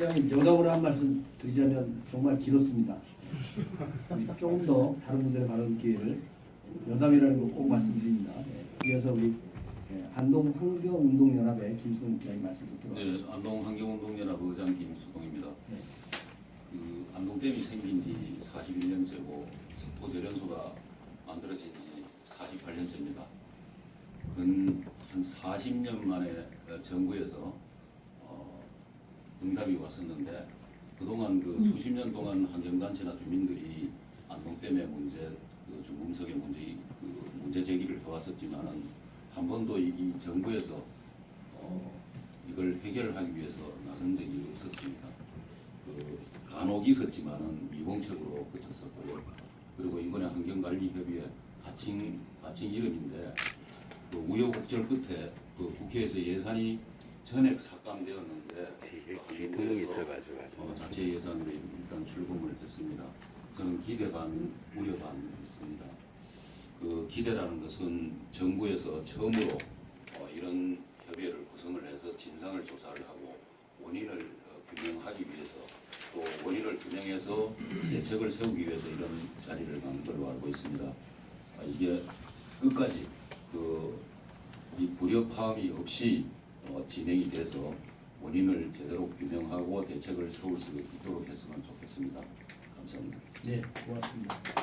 회장님 여담으로 한 말씀 드리자면 정말 길었습니다. 조금 더 다른 분들의 발언 기회를 여담이라는 거 꼭 말씀드립니다. 네. 이어서 우리 네, 안동 환경운동연합의 김수동 부장님 말씀 듣도록 네, 하겠습니다. 안동 환경운동연합 의장 김수동입니다. 네. 그 안동댐이 생긴 지 41년째고 석포재련소가 만들어진 지 48년째입니다. 근 한 40년 만에 어, 정부에서 어, 응답이 왔었는데 그동안 그 수십 년 동안 환경단체나 주민들이 안동 댐의 문제, 그 중금속의 문제, 그 문제 제기를 해왔었지만은 한 번도 이, 이 정부에서 어, 이걸 해결하기 위해서 나선 적이 없었습니다. 그 간혹 있었지만은 미봉책으로 그쳤었고요. 그리고 이번에 환경관리협의회 가칭 가칭 이름인데 그 우여곡절 끝에 그 국회에서 예산이 전액 삭감되었는데 뒤에 구멍이 있어가지고 어, 자체 예산으로 일단 출범을 했습니다. 저는 기대 반, 우려 반 있습니다. 그 기대라는 것은 정부에서 처음으로 어, 이런 협의회를 구성을 해서 진상을 조사를 하고 원인을 어, 규명하기 위해서 또 원인을 규명해서 대책을 세우기 위해서 이런 자리를 만든 걸로 알고 있습니다. 아, 이게 끝까지 그 이 불협화음이 없이 어, 진행이 돼서 원인을 제대로 규명하고 대책을 세울 수 있도록 했으면 좋겠습니다. 감사합니다. 네, 고맙습니다.